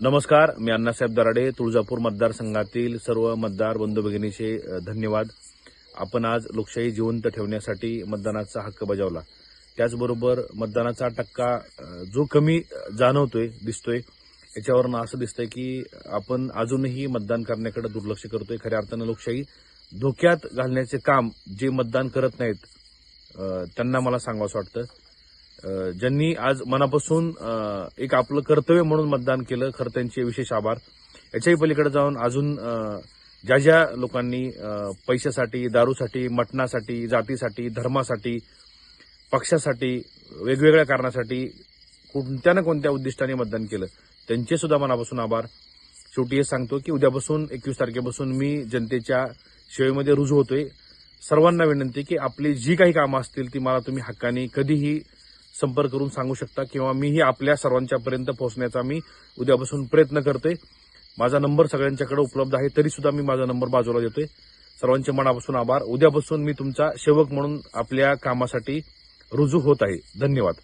नमस्कार मी अण्णासाहेब दराडे तुळजापूर मतदारसंघातील सर्व मतदार बंधू भगिनीचे धन्यवाद. आपण आज लोकशाही जिवंत ठेवण्यासाठी मतदानाचा हक्क बजावला. त्याचबरोबर मतदानाचा टक्का जो कमी जाणवतोय दिसतोय याच्यावरून असं दिसतंय की आपण अजूनही मतदान करण्याकडे दुर्लक्ष करतोय. खऱ्या अर्थानं लोकशाही धोक्यात घालण्याचे काम जे मतदान करत नाहीत त्यांना मला सांगावंसं वाटतं. ज्यांनी आज मनापासून एक आपलं कर्तव्य म्हणून मतदान केलं खरं त्यांचे विशेष आभार. याच्याही पलीकडे जाऊन अजून ज्या ज्या लोकांनी पैशासाठी दारूसाठी मटणासाठी जातीसाठी धर्मासाठी पक्षासाठी वेगवेगळ्या कारणासाठी कोणत्या ना कोणत्या उद्दिष्टाने मतदान केलं त्यांचे सुद्धा मनापासून आभार. शेवटी हे सांगतो की उद्यापासून एकवीस तारखेपासून मी जनतेच्या सेवेमध्ये रुजू होतोय. सर्वांना विनंती की आपली जी काही कामं असतील ती मला तुम्ही हक्काने कधीही संपर्क करून सांगू शकता किंवा मीही आपल्या सर्वांच्यापर्यंत पोहोचण्याचा मी उद्यापासून प्रयत्न करते माझा नंबर सगळ्यांच्याकडे उपलब्ध आहे तरी सुद्धा मी माझा नंबर बाजूला देतोय. सर्वांचे मनापासून आभार. उद्यापासून मी तुमचा सेवक म्हणून आपल्या कामासाठी रुजू होत आहे. धन्यवाद.